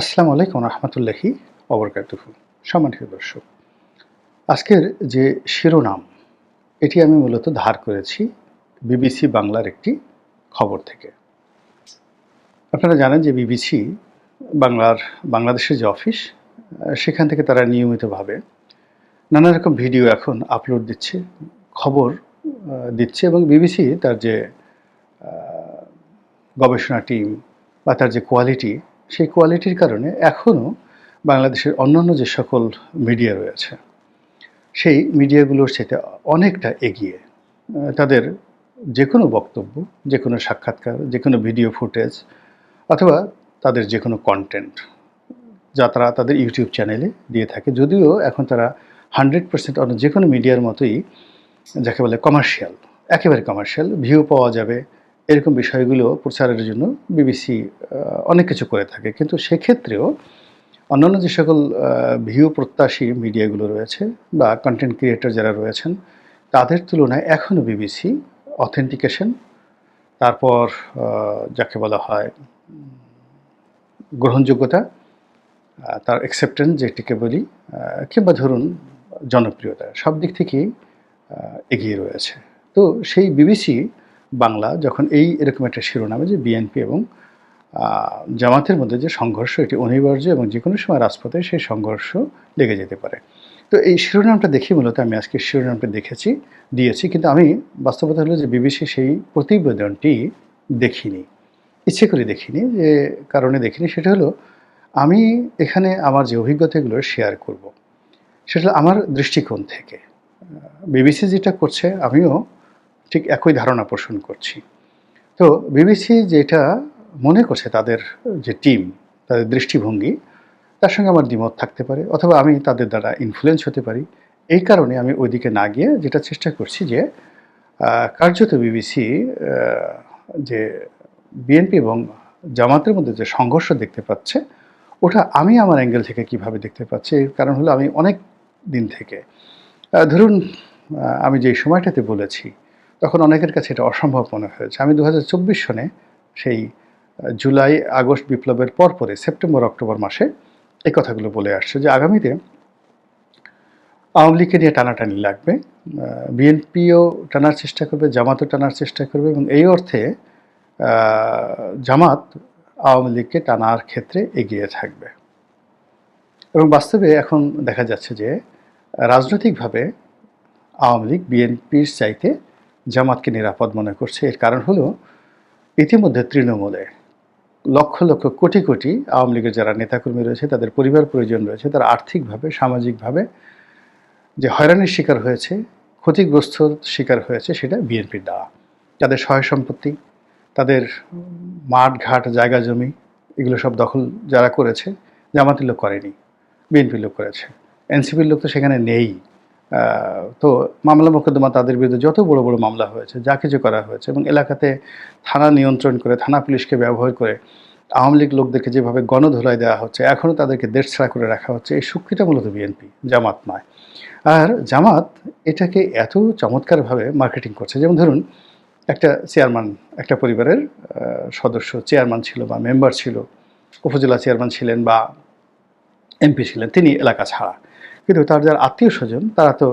আসসালামু আলাইকুম রহমতুল্লাহি অবরকাতুহু। সম্মানিত দর্শক, আজকের যে শিরোনাম, এটি আমি মূলত ধার করেছি বিবিসি বাংলার একটি খবর থেকে। আপনারা জানেন যে বিবিসি বাংলার, বাংলাদেশের যে অফিস সেখান থেকে তারা নিয়মিতভাবে নানা রকম ভিডিও এখন আপলোড দিচ্ছে, খবর দিচ্ছে এবং বিবিসি তার যে গবেষণা টিম বা তার যে কোয়ালিটি সেই কোয়ালিটির কারণে এখনও বাংলাদেশের অন্যান্য যে সকল মিডিয়া রয়েছে, সেই মিডিয়াগুলোর সাথে অনেকটা এগিয়ে তাদের যে কোনো বক্তব্য, যে কোনো সাক্ষাৎকার, যে কোনো ভিডিও ফুটেজ অথবা তাদের যে কোনো কন্টেন্ট যা তারা তাদের ইউটিউব চ্যানেলে দিয়ে থাকে। যদিও এখন তারা হান্ড্রেড পার্সেন্ট অন্য যে কোনো মিডিয়ার মতোই, যাকে বলে কমার্শিয়াল একেবারে কমার্শিয়াল ভিউ পাওয়া যাবে এরকম বিষয়গুলো প্রচারের জন্য বিবিসি অনেক কিছু করে থাকে। কিন্তু সেক্ষেত্রেও অন্যান্য যে সকল ভিউ প্রত্যাশী মিডিয়াগুলো রয়েছে বা কন্টেন্ট ক্রিয়েটর যারা রয়েছেন, তাদের তুলনায় এখনও বিবিসি অথেন্টিকেশন তারপর যাকে বলা হয় গ্রহণযোগ্যতা তার অ্যাকসেপ্টেন্স যেটিকে বলি কিংবা ধরুন জনপ্রিয়তা, সব দিক থেকেই এগিয়ে রয়েছে। তো সেই বিবিসি বাংলা যখন এই এরকম একটা শিরোনামে যে বিএনপি এবং জামাতের মধ্যে যে সংঘর্ষ, এটি অনিবার্য এবং যে কোনো সময় রাজপথে সেই সংঘর্ষ লেগে যেতে পারে। তো এই শিরোনামটা দেখি মূলত আমি আজকে শিরোনামটা দেখেছি, দিয়েছি, কিন্তু আমি বাস্তবতা হলো যে বিবিসি সেই প্রতিবেদনটি দেখিনি। ইচ্ছে করে দেখিনি, যে কারণে দেখিনি, সেটা হলো আমি এখানে আমার যে অভিজ্ঞতাগুলো শেয়ার করব, সেটা আমার দৃষ্টিকোণ থেকে। বিবিসি যেটা করছে, আমিও ঠিক একই ধারণা পোষণ করছি। তো বিবিসি যেটা মনে করছে তাদের যে টিম, তাদের দৃষ্টিভঙ্গি, তার সঙ্গে আমার দ্বিমত থাকতে পারে অথবা আমি তাদের দ্বারা ইনফ্লুয়েন্স হতে পারি। এই কারণে আমি ওইদিকে না গিয়ে যেটা চেষ্টা করছি যে কার্যত বিবিসি যে বিএনপি এবং জামাতের মধ্যে যে সংঘর্ষ দেখতে পাচ্ছে, ওটা আমি আমার অ্যাঙ্গেল থেকে কীভাবে দেখতে পাচ্ছি? এর কারণ হলো আমি অনেক দিন থেকে ধরুন আমি যেই সময়টাতে বলেছি তখন অনেকের কাছে এটা অসম্ভব মনে হয়েছে। আমি দু হাজার চব্বিশ সনে সেই জুলাই, আগস্ট বিপ্লবের পরপরে সেপ্টেম্বর, অক্টোবর মাসে এই কথাগুলো বলে আসছে যে আগামীতে আওয়ামী লীগকে নিয়ে টানাটানি লাগবে। বিএনপিও টানার চেষ্টা করবে, জামাতও টানার চেষ্টা করবে এবং এই অর্থে জামাত আওয়ামী লীগকে টানার ক্ষেত্রে এগিয়ে থাকবে। এবং বাস্তবে এখন দেখা যাচ্ছে যে, রাজনৈতিকভাবে আওয়ামী লীগ বিএনপির চাইতে জামাতকে নিরাপদ মনে করছে। এর কারণ হলো, ইতিমধ্যে তৃণমূলে লক্ষ লক্ষ কোটি কোটি আওয়ামী লীগের যারা নেতাকর্মী রয়েছে, তাদের পরিবার প্রয়োজন রয়েছে, তারা আর্থিকভাবে, সামাজিকভাবে যে হয়রানির শিকার হয়েছে ক্ষতিগ্রস্ত শিকার হয়েছে, সেটা বিএনপির দেওয়া। তাদের সহায় সম্পত্তি, তাদের মাঠ, ঘাট, জায়গা, জমি, এগুলো সব দখল যারা করেছে, জামাতের লোক করেনি, বিএনপির লোক করেছে। এনসিপির লোক তো সেখানে নেই। তো মামলা মোকদ্দমা তাদের বিরুদ্ধে যত বড় বড় মামলা হয়েছে, যা কিছু করা হয়েছে এবং এলাকাতে থানা নিয়ন্ত্রণ করে, থানা পুলিশকে ব্যবহার করে আওয়ামী লীগ লোকদেরকে যেভাবে গণধোলাই দেওয়া হচ্ছে, এখনও তাদেরকে দেশ ছাড়া করে রাখা হচ্ছে, এই শক্তিটা মূলত বিএনপি, জামাত নয়। আর জামাত এটাকে এত চমৎকারভাবে মার্কেটিং করছে, যেমন ধরুন একটা চেয়ারম্যান একটা পরিবারের সদস্য চেয়ারম্যান ছিল বা মেম্বার ছিল, উপজেলা চেয়ারম্যান ছিলেন বা এমপি ছিলেন, তিনি এলাকা ছাড়া। কিন্তু তার যারা আত্মীয় স্বজন, তারা তো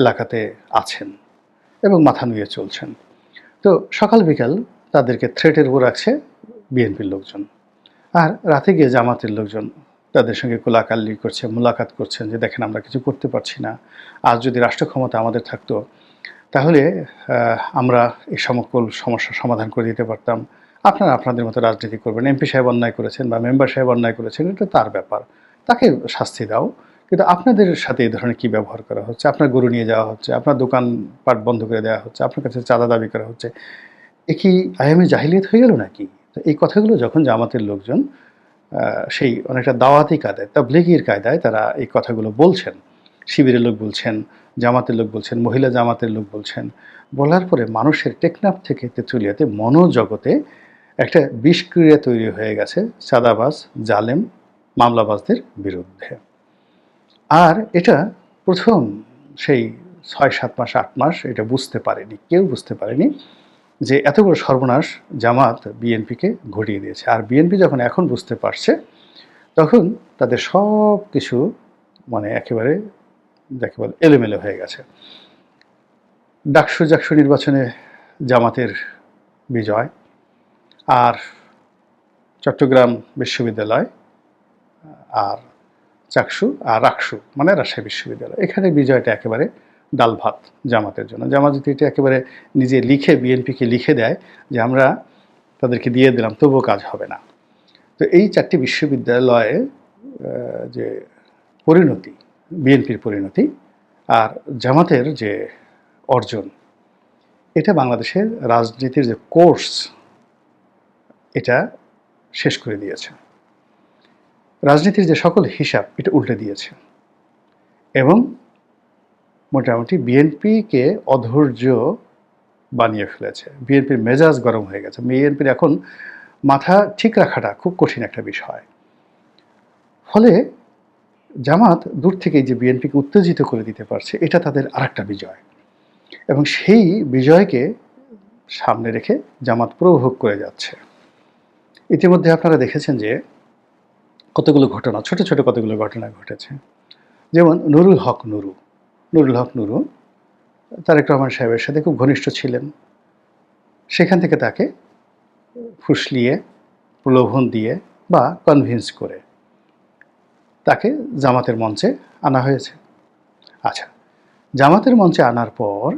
এলাকাতে আছেন এবং মাথা নুয়ে চলছেন। তো সকাল বিকাল তাদেরকে থ্রেটের উপর রাখছে বিএনপির লোকজন। আর রাতে গিয়ে জামাতের লোকজন তাদের সঙ্গে কোলাকাল্লি করছে, মোলাকাত করছেন যে, দেখেন, আমরা কিছু করতে পারছি না। আজ যদি রাষ্ট্র ক্ষমতা আমাদের থাকতো, তাহলে আমরা এই সমকল সমস্যার সমাধান করে দিতে পারতাম। আপনারা আপনাদের মতো রাজনীতি করবেন। এমপি সাহেব অন্যায় করেছেন বা মেম্বার সাহেব অন্যায় করেছেন, এটা তার ব্যাপার। তাকে শাস্তি দাও। কিন্তু আপনাদের সাথে এই ধরনের কী ব্যবহার করা হচ্ছে? আপনার গরু নিয়ে যাওয়া হচ্ছে, আপনার দোকান পাট বন্ধ করে দেওয়া হচ্ছে, আপনার কাছে চাঁদা দাবি করা হচ্ছে, এ কি আয়ামে জাহিলিয়ত হয়ে গেল নাকি? তো এই কথাগুলো যখন জামাতের লোকজন সেই অনেকটা দাওয়াতি কায়দায়, তাবলিগির কায়দায় তারা এই কথাগুলো বলছেন। শিবিরের লোক বলছেন, জামাতের লোক বলছেন, মহিলা জামাতের লোক বলছেন, বলার পরে মানুষের টেকনাফ থেকে তেঁতুলিয়াতে মনোজগতে একটা বিষক্রিয়া তৈরি হয়ে গেছে, চাঁদাবাজ, জালেম, মামলাবাজদের বিরুদ্ধে। আর এটা প্রথম সেই ছয়, সাত মাস, আট মাস এটা বুঝতে পারেনি, কেউ বুঝতে পারেনি যে এত বড় সর্বনাশ জামাত বিএনপিকে ঘটিয়ে দিয়েছে। আর বিএনপি যখন এখন বুঝতে পারছে, তখন তাদের সব কিছু মানে একেবারে যাকে বলে এলোমেলো হয়ে গেছে। ডাকসু জাকসু নির্বাচনে জামাতের বিজয় আর চট্টগ্রাম বিশ্ববিদ্যালয় আর চাকসু আর রাকসু মানে রাজশাহী বিশ্ববিদ্যালয়। এখানে বিজয়টা একেবারে ডাল ভাত জামাতের জন্য। জামাত যদি এটা একেবারে নিজে লিখে, বিএনপিকে লিখে দেয় যে আমরা তাদেরকে দিয়ে দিলাম, তবুও কাজ হবে না। তো এই চারটি বিশ্ববিদ্যালয়ে যে পরিণতি, বিএনপির পরিণতি আর জামাতের যে অর্জন, এটা বাংলাদেশের রাজনীতির যে কোর্স, এটা শেষ করে দিয়েছে। রাজনীতির যে সকল হিসাব, এটা উল্টে দিয়েছে। এবং মোটামুটি বিএনপিকে অধৈর্য বানিয়ে ফেলেছে। বিএনপির মেজাজ গরম হয়ে গেছে। বিএনপির এখন মাথা ঠিক রাখাটা খুব কঠিন একটা বিষয়। ফলে জামাত দূর থেকেই যে বিএনপিকে উত্তেজিত করে দিতে পারছে, এটা তাদের আরেকটা বিজয়। এবং সেই বিজয়কে সামনে রেখে জামাত প্রভোগ করে যাচ্ছে। ইতিমধ্যে আপনারা দেখেছেন যে কতগুলো ঘটনা, ছোট ছোট কতগুলো ঘটনা ঘটেছে। যেমন নুরুল হক নুরু। নুরুল হক নুরু, তারেক রহমান সাহেবের সাথে খুব ঘনিষ্ঠ ছিলেন। সেখান থেকে তাকে ফুসলিয়ে, প্রলোভন দিয়ে বা কনভিন্স করে তাকে জামাতের মঞ্চে আনা হয়েছে। আচ্ছা জামাতের মঞ্চে আনার পর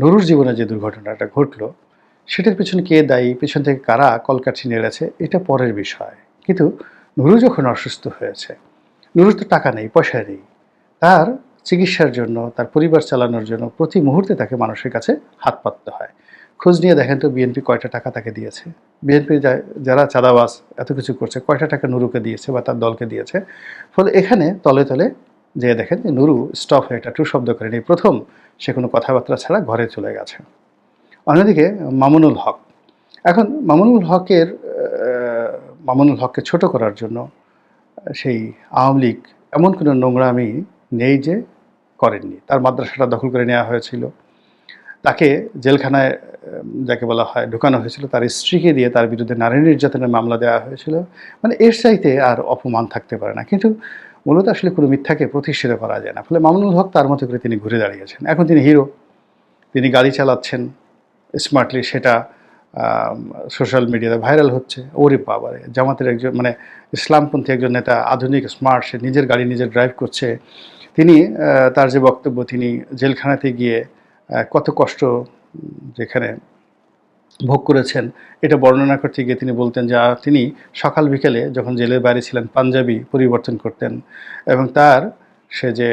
নুরুর জীবনে যে দুর্ঘটনাটা ঘটলো, সেটার পেছনে কে দায়ী, পেছন থেকে কারা কলকাঠি নেড়েছে, এটা পরের বিষয়। কিন্তু নুরু যখন অসুস্থ হয়েছে, নুরুর তো টাকা নেই, পয়সা নেই। তার চিকিৎসার জন্য, তার পরিবার চালানোর জন্য প্রতি মুহূর্তে তাকে মানুষের কাছে হাত পাততে হয়। খোঁজ নিয়ে দেখেন তো বিএনপি কয়টা টাকা তাকে দিয়েছে। বিএনপি যারা চাঁদাবাস এত কিছু করছে, কয়টা টাকা নুরুকে দিয়েছে বা তার দলকে দিয়েছে? ফলে এখানে তলে তলে যে দেখেন যে নুরু স্টপ হয়ে একটা টু শব্দ করেনি প্রথম, সে কোনো কথাবার্তা ছাড়া ঘরে চলে গেছে। অন্যদিকে মামুনুল হক। এখন মামুনুল হকের মামুনুল হককে ছোট করার জন্য, সেই আওয়ামী লীগ এমন কোনো নোংরামি নেই যে করেননি। তার মাদ্রাসাটা দখল করে নেওয়া হয়েছিল। তাকে জেলখানায়, যাকে বলা হয়, ঢুকানো হয়েছিল। তার স্ত্রীকে দিয়ে তার বিরুদ্ধে নারী নির্যাতনের মামলা দেওয়া হয়েছিল। মানে এর চাইতে আর অপমান থাকতে পারে না। কিন্তু মূলত আসলে কোনো মিথ্যাকে প্রতিষ্ঠিত করা যায় না। ফলে মামুনুল হক তার মতো করে তিনি ঘুরে দাঁড়িয়েছেন। এখন তিনি হিরো। তিনি গাড়ি চালাচ্ছেন। স্মার্টলি সেটা সোশ্যাল মিডিয়াতে ভাইরাল হচ্ছে। ওরে বাবারে, জামাতের একজন মানে ইসলামপন্থী একজন নেতা আধুনিক স্মার্ট সে নিজের গাড়ি নিজের ড্রাইভ করছে। তিনি তার যে বক্তব্য, তিনি জেলখানাতে গিয়ে কত কষ্ট যেখানে ভোগ করেছেন, এটা বর্ণনা করতে গিয়ে তিনি বলতেন যে তিনি সকাল বিকেলে যখন জেলের বাইরে ছিলেন, পাঞ্জাবি পরিবর্তন করতেন। এবং তার সে যে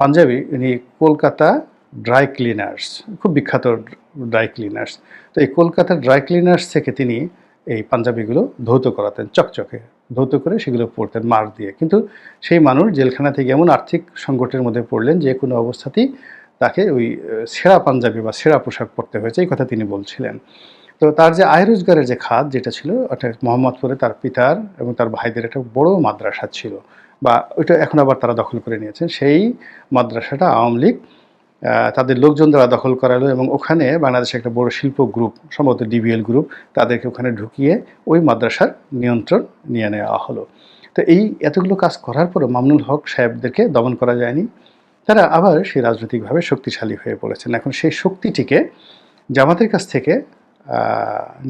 পাঞ্জাবি ইনি কলকাতা ড্রাই ক্লিনার্স, খুব বিখ্যাত ড্রাই ক্লিনার্স। তো এই কলকাতার ড্রাই ক্লিনার্স থেকে তিনি এই পাঞ্জাবিগুলো ধৌত করাতেন, চকচকে ধৌত করে সেগুলো পরতেন মার দিয়ে। কিন্তু সেই মানুষ জেলখানা থেকে এমন আর্থিক সংকটের মধ্যে পড়লেন যে কোনো অবস্থাতেই তাকে ওই সেরা পাঞ্জাবি বা সেরা পোশাক পরতে হয়েছে, এই কথা তিনি বলছিলেন। তো তার যে আয় রোজগারের যে খাত, যেটা ছিল অর্থাৎ মোহাম্মদপুরে তার পিতার এবং তার ভাইদের একটা বড় মাদ্রাসা ছিল। বা ওইটা এখন আবার তারা দখল করে নিয়েছেন। সেই মাদ্রাসাটা আওয়ামী লীগ তাদের লোকজন দ্বারা দখল করালো এবং ওখানে বাংলাদেশে একটা বড় শিল্প গ্রুপ, সম্ভবত ডিবিএল গ্রুপ তাদেরকে ওখানে ঢুকিয়ে ওই মাদ্রাসার নিয়ন্ত্রণ নিয়ে নেওয়া হলো। তো এই এতগুলো কাজ করার পরও মামনুল হক সাহেবদেরকে দমন করা যায়নি। তারা আবার সেই রাজনৈতিকভাবে শক্তিশালী হয়ে পড়েছেন। এখন সেই শক্তিটিকে জামাতের কাছ থেকে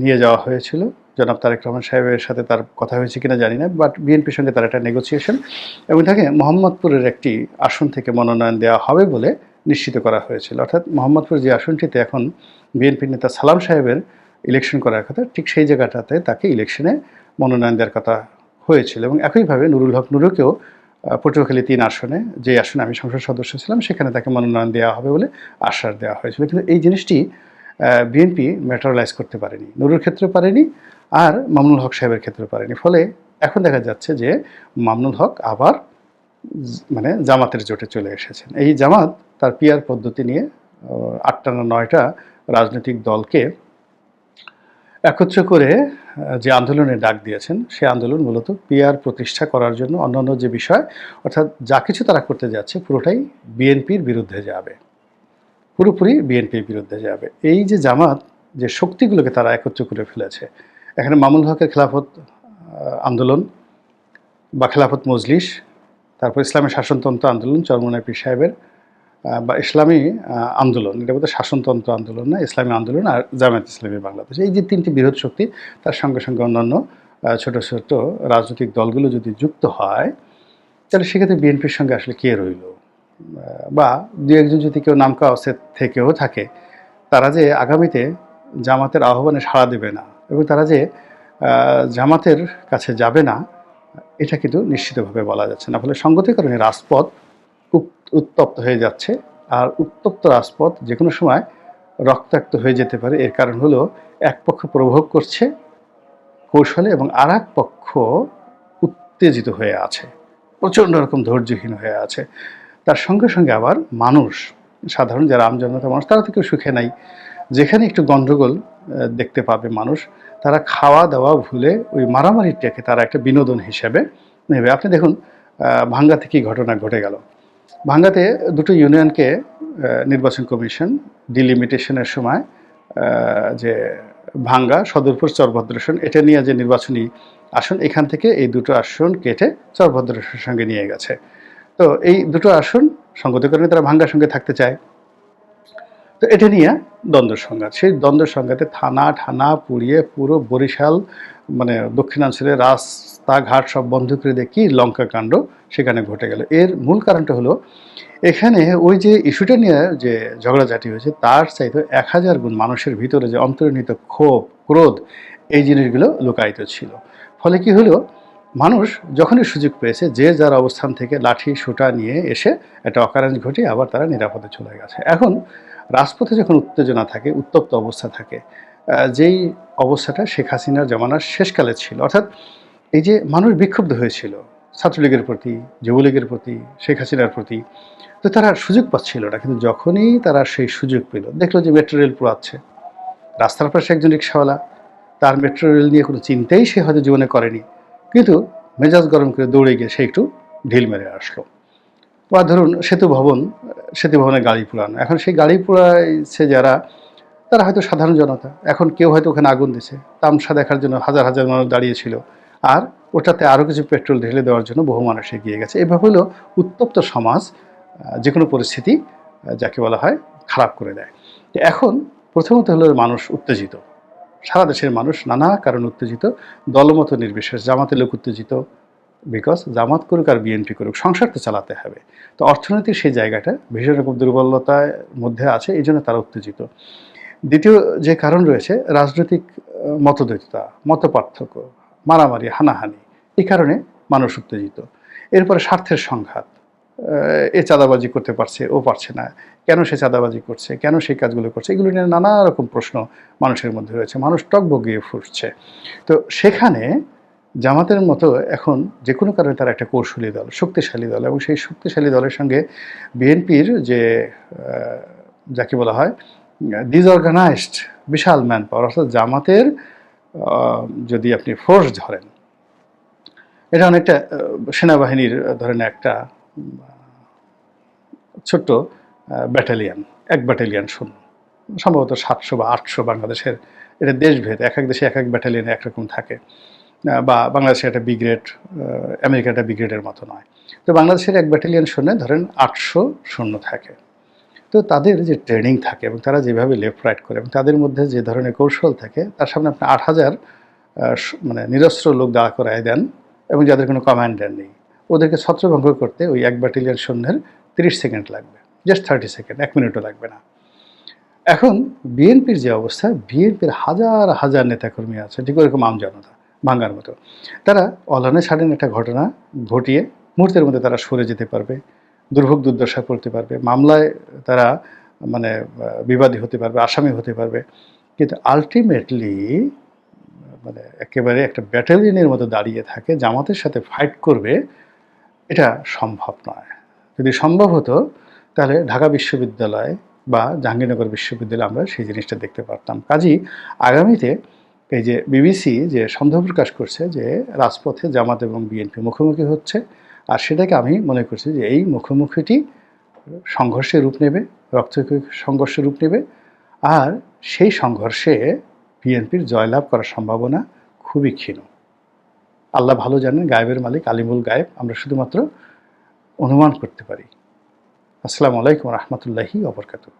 নিয়ে যাওয়া হয়েছিল। জনাব তারেক রহমান সাহেবের সাথে তার কথা হয়েছে কিনা জানি না বাট বিএনপির সঙ্গে তার একটা নেগোসিয়েশন এবং তাকে মোহাম্মদপুরের একটি আসন থেকে মনোনয়ন দেওয়া হবে বলে নিশ্চিত করা হয়েছিল। অর্থাৎ মোহাম্মদপুর যে আসনটিতে এখন বিএনপির নেতা সালাম সাহেবের ইলেকশন করার কথা, ঠিক সেই জায়গাটাতে তাকে ইলেকশনে মনোনয়ন দেওয়ার কথা হয়েছিল এবং একইভাবে নুরুল হক নুরুকেও পটুয়াখালী তিন আসনে যে আসনে আমি সংসদ সদস্য ছিলাম, সেখানে তাকে মনোনয়ন দেওয়া হবে বলে আশ্বাস দেওয়া হয়েছিল। কিন্তু এই জিনিসটি বিএনপি ম্যাটারালাইজ করতে পারেনি, নুরুর ক্ষেত্রে পারেনি আর মামুনুল হক সাহেবের ক্ষেত্রে পারেনি। ফলে এখন দেখা যাচ্ছে যে মামনুল হক আবার মানে জামাতের জোটে চলে এসেছেন। এই জামাত তার পিয়ার পদ্ধতি নিয়ে আটটা না নয়টা রাজনৈতিক দলকে একত্র করে যে আন্দোলনের ডাক দিয়েছেন সেই আন্দোলন মূলত পিয়ার প্রতিষ্ঠা করার জন্য অন্যান্য যে বিষয়, অর্থাৎ যা কিছু তারা করতে যাচ্ছে পুরোটাই বিএনপির বিরুদ্ধে যাবে। পুরোপুরি বিএনপির বিরুদ্ধে যাবে। এই যে জামাত, যে শক্তিগুলোকে তারা একত্র করে ফেলেছে, এখানে মামুল হকের খেলাফত আন্দোলন বা খেলাফত মজলিস, তারপর ইসলামী শাসনতন্ত্র আন্দোলন চরমনায় পীর সাহেবের বা ইসলামী আন্দোলন। এটা বলতে শাসনতন্ত্র আন্দোলন না, ইসলামী আন্দোলন আর জামায়াত ইসলামী বাংলাদেশ। এই যে তিনটি বৃহৎ শক্তি, তার সঙ্গে সঙ্গে অন্যান্য ছোট ছোট রাজনৈতিক দলগুলো যদি যুক্ত হয়, তাহলে সেক্ষেত্রে বিএনপির সঙ্গে আসলে কে রইল? বা দু একজন যদি কেউ নামকা অবস্থা থেকেও থাকে, তারা যে আগামীতে জামাতের আহ্বানে সাড়া দেবে না এবং তারা যে জামাতের কাছে যাবে না, এটা কিন্তু নিশ্চিতভাবে বলা যাচ্ছে না। ফলে সঙ্গতির কারণে রাজপথ উত- উত্তপ্ত হয়ে যাচ্ছে। আর উত্তপ্ত রাজপথ যে কোনো সময় রক্তাক্ত হয়ে যেতে পারে। এর কারণ হলো এক পক্ষ প্রভোগ করছে কৌশলে এবং আর পক্ষ উত্তেজিত হয়ে আছে, প্রচণ্ড রকম ধৈর্যহীন হয়ে আছে। তার সঙ্গে সঙ্গে আবার মানুষ সাধারণ যারা আমজনতা মানুষ তারা কেউ সুখে নাই। যেখানে একটু গণ্ডগোল আহ, দেখতে পাবে মানুষ তারা খাওয়া দাওয়া ভুলে ওই মারামারিটাকে তারা একটা বিনোদন হিসেবে নেবে। আপনি দেখুন ভাঙ্গাতে কি ঘটনা ঘটে গেল। ভাঙ্গাতে দুটো ইউনিয়নকে নির্বাচন কমিশন ডিলিমিটেশনের সময় যে ভাঙ্গা সদরপুর চরভদ্রেশন এটা নিয়ে যে নির্বাচনী আসন এখান থেকে এই দুটো আসন কেটে চরভদ্রেশনের সঙ্গে নিয়ে গেছে। তো এই দুটো আসন সঙ্গত কারণে তারা ভাঙ্গার সঙ্গে থাকতে চায়। তো এটা নিয়ে দ্বন্দ্ব সংঘাত। সেই দ্বন্দ্ব সংঘাতে থানা ঠানা পুড়িয়ে পুরো বরিশাল মানে দক্ষিণাঞ্চলে রাস্তাঘাট সব বন্ধ করে দিয়ে কি লঙ্কা কাণ্ড সেখানে ঘটে গেল। এর মূল কারণটা হলো, এখানে ওই যে ইস্যুটা নিয়ে যে ঝগড়াঝাটি হয়েছে, তার চাইতে এক হাজার গুণ মানুষের ভিতরে যে অন্তর্নিহিত ক্ষোভ, ক্রোধ, এই জিনিসগুলো লুকায়িত ছিল। ফলে কি হলো মানুষ যখনই সুযোগ পেয়েছে, যে যার অবস্থান থেকে লাঠি, সোটা নিয়ে এসে একটা অকারেন্স ঘটিয়ে আবার তারা নিরাপদে চলে গেছে। এখন রাজপথে যখন উত্তেজনা থাকে, উত্তপ্ত অবস্থা থাকে যেই অবস্থাটা শেখ হাসিনার জমানার শেষকালে ছিল, অর্থাৎ এই যে মানুষ বিক্ষুব্ধ হয়েছিল, ছাত্রলীগের প্রতি, যুবলীগের প্রতি, শেখ হাসিনার প্রতি, তো তারা সুযোগ পাচ্ছিল না। কিন্তু যখনই তারা সেই সুযোগ পেল, দেখল যে মেট্রো রেল পোড়াচ্ছে। রাস্তার পাশে একজন রিক্সাওয়ালা, তার মেট্রো রেল নিয়ে কোনো চিন্তাই সে হয়তো জীবনে করেনি। কিন্তু মেজাজ গরম করে দৌড়ে গিয়ে সে একটু ঢিল মেরে আসলো। বা ধরুন সেতু ভবন, সেতু ভবনে গাড়ি পোড়ানো এখন সেই গাড়ি পোড়াইছে যারা, তারা হয়তো সাধারণ জনতা। এখন কেউ হয়তো ওখানে আগুন দিছে। তামসা দেখার জন্য হাজার হাজার মানুষ দাঁড়িয়েছিল। আর ওটাতে আরও কিছু পেট্রোল ঢেলে দেওয়ার জন্য বহু মানুষ এগিয়ে গেছে। এভাবে হলো উত্তপ্ত সমাজ যে কোনো পরিস্থিতি যাকে বলা হয়, খারাপ করে দেয়। এখন প্রথমত হলো মানুষ উত্তেজিত। সারা দেশের মানুষ নানা কারণ উত্তেজিত, দলমত নির্বিশেষ, জামাতে লোক উত্তেজিত বিকজ জামাত করুক আর বিএনপি করুক, সংসার তো চালাতে হবে। তো অর্থনৈতিক সেই জায়গাটা ভীষণ রকম দুর্বলতার মধ্যে আছে, এই জন্য তারা উত্তেজিত। দ্বিতীয় যে কারণ রয়েছে, রাজনৈতিক মতদ্বৈততা মত পার্থক্য মারামারি, হানাহানি, এই কারণে মানুষ উত্তেজিত। এরপরে স্বার্থের সংঘাত এ চাঁদাবাজি করতে পারছে, ও পারছে না। কেন সে চাঁদাবাজি করছে? কেন সেই কাজগুলো করছে? এগুলো নিয়ে নানা রকম প্রশ্ন মানুষের মধ্যে রয়েছে। মানুষ টক বগিয়ে ফুটছে। তো সেখানে জামাতের মতো এখন যে কোনো কারণে তারা একটা কৌশলী দল, শক্তিশালী দল এবং সেই শক্তিশালী দলের সঙ্গে বিএনপির যে যাকে বলা হয় ডিসঅর্গানাইজড বিশাল ম্যান পাওয়ার অর্থাৎ জামাতের যদি আপনি ফোর্স ধরেন, এটা অনেকটা সেনাবাহিনীর ধরেন একটা ছোট্ট ব্যাটালিয়ান এক ব্যাটালিয়ান শূন্য। সম্ভবত সাতশো বা আটশো বাংলাদেশের এটা দেশভেদ, এক এক দেশে এক এক ব্যাটালিয়নে একরকম থাকে। বা বাংলাদেশে একটা ব্রিগেড আমেরিকা একটা ব্রিগেডের মতো নয়। তো বাংলাদেশের এক ব্যাটালিয়ান শূন্যে ধরেন আটশো শূন্য থাকে। তো তাদের যে ট্রেনিং থাকে এবং তারা যেভাবে লেফট রাইট করে এবং তাদের মধ্যে যে ধরনের কৌশল থাকে, তার সামনে আপনি আট হাজার মানে নিরস্ত্র লোক দাঁড়া করায় দেন এবং যাদের কোনো কমান্ডার নেই ওদেরকে ছত্রভঙ্গ করতে ওই এক ব্যাটালিয়ন সৈন্যের তিরিশ সেকেন্ড লাগবে। জাস্ট থার্টি সেকেন্ড এক মিনিটও লাগবে না। এখন বিএনপির যে অবস্থা বিএনপির হাজার হাজার নেতাকর্মী আছে, ঠিক ওরকম আম জনতা, ভাঙ্গার মতো। তারা অলানে ছাড়েন একটা ঘটনা ঘটিয়ে মুহূর্তের মধ্যে তারা সরে যেতে পারবে, দুর্ভোগ দুর্দশা করতে পারবে, মামলায় তারা মানে বিবাদী হতে পারবে, আসামি হতে পারবে। কিন্তু আলটিমেটলি মানে একেবারে একটা ব্যাটালিয়নের মতো দাঁড়িয়ে থাকে, জামাতের সাথে ফাইট করবে এটা সম্ভব নয়। যদি সম্ভব হতো, তাহলে ঢাকা বিশ্ববিদ্যালয় বা জাহাঙ্গীরনগর বিশ্ববিদ্যালয়ে আমরা সেই জিনিসটা দেখতে পারতাম। কাজী আগামীতে এই যে বিবিসি যে সন্দেহ প্রকাশ করছে যে রাজপথে জামাত এবং বিএনপি মুখোমুখি হচ্ছে, আর সেটাকে আমি মনে করছি যে এই মুখোমুখিটি সংঘর্ষের রূপ নেবে রক্ত সংঘর্ষের রূপ নেবে, আর সেই সংঘর্ষে বিএনপির জয়লাভ করার সম্ভাবনা খুবই ক্ষীণ। আল্লাহ ভালো জানেন, গায়েবের মালিক, আলিমুল গায়েব। আমরা শুধুমাত্র অনুমান করতে পারি। আসসালামু আলাইকুম রহমতুল্লাহি অবরকাতুহ